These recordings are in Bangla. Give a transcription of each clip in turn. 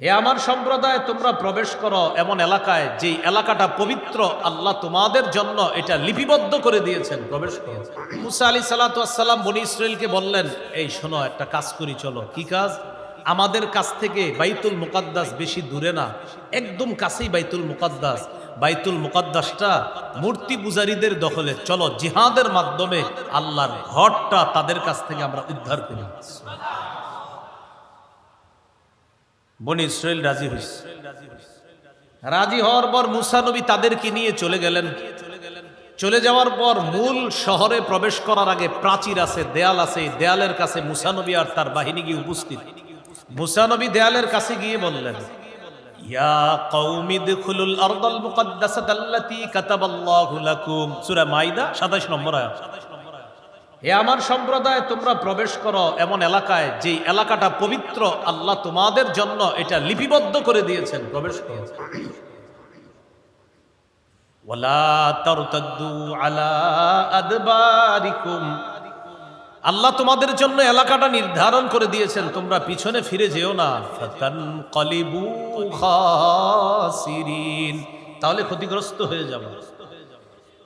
হে আমার সম্প্রদায়, তোমরা প্রবেশ করো এমন এলাকায় যেই এলাকাটা পবিত্র আল্লাহ তোমাদের জন্য এটা লিপিবদ্ধ করে দিয়েছেন, প্রবেশ করো মুসা আলী সালাতাম বনি ইসরায়েলকে বললেন, এই শোনো, একটা কাজ করি, চলো। কি কাজ? আমাদের কাছ থেকে বাইতুল মুকাদ্দাস বেশি দূরে না, একদম কাছেই বাইতুল মুকাদ্দাস। বাইতুল মুকাদ্দাসটা মূর্তি পূজারীদের দখলে। চলো, জিহাদের মাধ্যমে আল্লাহর ঘরটা তাদের কাছ থেকে আমরা উদ্ধার করি। বনি ইসরায়েল রাজি হয়েছে রাজি হওয়ার পর মুসা নবী তাদেরকে নিয়ে চলে গেলেন। চলে যাওয়ার পর মূল শহরে প্রবেশ করার আগে প্রাচীর আছে, দেয়াল আছে। দেয়ালের কাছে মুসানবী আর তার বাহিনী গিয়ে উপস্থিত। মুসানবী দেয়ালের কাছে গিয়ে বললেন, ইয়া কওমি দুখুলুল আরদাল মুকাদ্দাসাতাল্লাতী কাতাবাল্লাহু লাকুম। সূরা মাইদা 27 নম্বর আয়াত। হে আমার সম্প্রদায়, তোমরা প্রবেশ করো এমন এলাকায় যেই এলাকাটা পবিত্র আল্লাহ তোমাদের জন্য এটা লিপিবদ্ধ করে দিয়েছেন। প্রবেশ করো। ওয়ালা আলা আদবারিকুম। আল্লাহ তোমাদের জন্য এলাকাটা নির্ধারণ করে দিয়েছেন, তোমরা পিছনে ফিরে যেও না। তাহলে ক্ষতিগ্রস্ত হয়ে যাবে।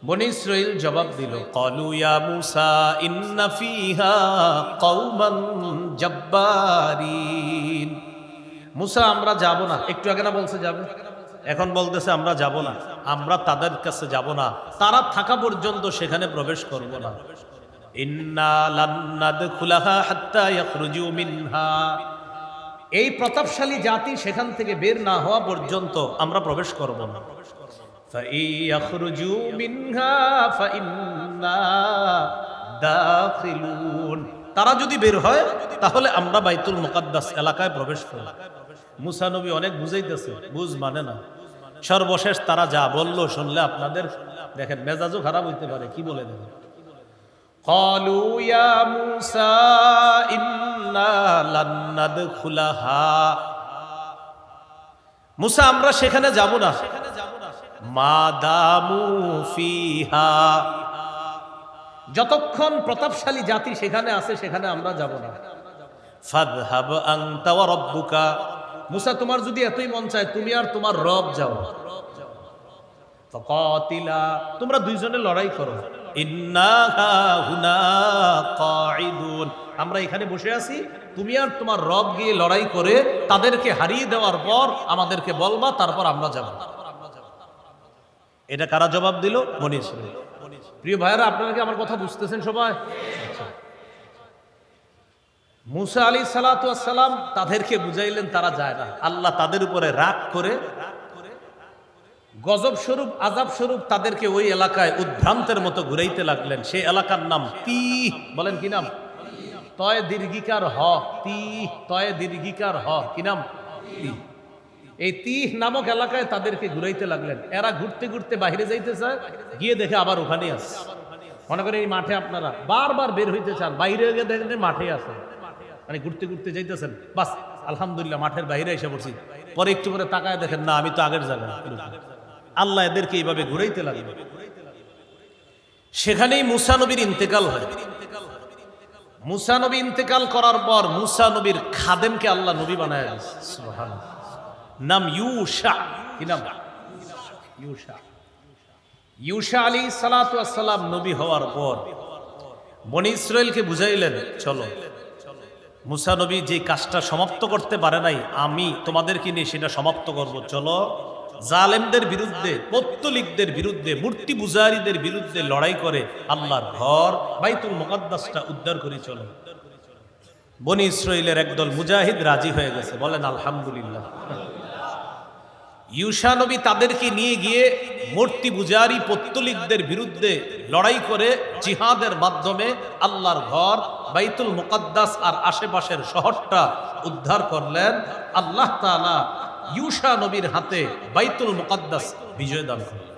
বনি ইসরাইল জবাব দিল, কলু ইয়া মুসা, ইন্না ফিহা কওমান জব্বারিন। মুসা, আমরা যাব না। একটু আগে না বলছে যাবে? এখন বলতেছে, আমরা যাব না। আমরা তাদের কাছে যাব না। তারা থাকা পর্যন্ত সেখানে প্রবেশ করব না। এই প্রতাপশালী জাতি সেখান থেকে বের না হওয়া পর্যন্ত আমরা প্রবেশ করব না। فإن يخرجوا منها فإنا দাখিলুন তারা যদি বের হয় তাহলে আমরা বাইতুল মুকাদ্দাস এলাকায় প্রবেশ করব মুসা নবী অনেক বুঝাইতেছে বুঝ মানে না সর্বশেষ তারা যা বলল শুনলে আপনাদের দেখেন মেজাজও খারাপ হইতে পারে কি বলে দেখেন قالوا يا موسى إنا لن ندخلها মুসা আমরা সেখানে যাব না মাদামু ফিহা। যতক্ষণ প্রতাপশালী জাতি সেখানে আছে সেখানে আমরা যাব না। ফাদহাব আনতা ওয়া রাব্বুকা। মুসা তোমার যদি এতই মন চায় তুমি আর তোমার রব যাও। ফাকাতিলা তোমরা দুইজনে লড়াই করো। আমরা এখানে বসে আছি তুমি আর তোমার রব গিয়ে লড়াই করে তাদেরকে হারিয়ে দেওয়ার পর আমাদেরকে বলবা তারপর আমরা যাব। এটা কারা জবাব দিল? মনির প্রিয় ভাইয়েরা, আপনারা কি আমার কথা বুঝতেছেন সবাই? মুসা আলী সালাতাম তাদেরকে বুঝাইলেন, তারা যায় না। আল্লাহ তাদের উপরে রাগ করে, গজব স্বরূপ আজাব স্বরূপ তাদেরকে ওই এলাকায় উদ্ভ্রান্তের মতো ঘুরাইতে লাগলেন। সেই এলাকার নাম তি বলেন কি নাম? তয় দীর্ঘিকার হ। তি তয় দীর্ঘিকার হ। কি নাম? তি এই তিহ নামক এলাকায় তাদেরকে ঘুরাইতে লাগলেন। এরা ঘুরতে ঘুরতে বাইরে যাইতে চায় গিয়ে দেখে আবার ওখানেই আছে। মনে করেন এই মাঠে আপনারা বারবার বের হইতে চান, বাইরে গিয়ে দেখেন মাঠে আছে। মানে ঘুরতে ঘুরতে যাইতেছেন, বাস, আলহামদুলিল্লাহ, মাঠের বাইরে এসে পড়ছি। পরে একটু করে তাকায় দেখেন, না, আমি তো আগের জায়গায় আল্লাহ এদেরকে এইভাবে ঘুরাইতে লাগবে সেখানেই মুসা নবীর ইন্তেকাল হয়। মুসানবী ইন্তেকাল করার পর মুসা নবীর খাদেমকে আল্লাহ নবী বানায়। নাম ইউশা কি নাম ইউশা ইউশা আলী সালাতাম নবী হওয়ার পর বনি ইসরায়েলকে বুঝাইলেন, চলো, মুসা নবী যে কাজটা সমাপ্ত করতে পারে নাই, আমি তোমাদেরকে নিয়ে সেটা সমাপ্ত করব? চলো, জালেমদের বিরুদ্ধে, পত্তলিকদের বিরুদ্ধে, মূর্তি পূজারীদের বিরুদ্ধে লড়াই করে আল্লাহর ঘর, বাইতুল মুকদ্দাসটা উদ্ধার করে, চলো। বনি ইসরায়েলের একদল মুজাহিদ রাজি হয়ে গেছে, বলেন, আলহামদুলিল্লাহ। ইউসা নবী তাদেরকে নিয়ে গিয়ে মূর্তি বুজারি পত্তলিকদের বিরুদ্ধে লড়াই করে জিহাদের মাধ্যমে আল্লাহর ঘর, বাইতুল মুকাদ্দাস আর আশেপাশের শহরটা উদ্ধার করলেন। আল্লাহ তালা ইউসা নবীর হাতে বাইতুল মুকাদ্দাস বিজয় দান করলেন।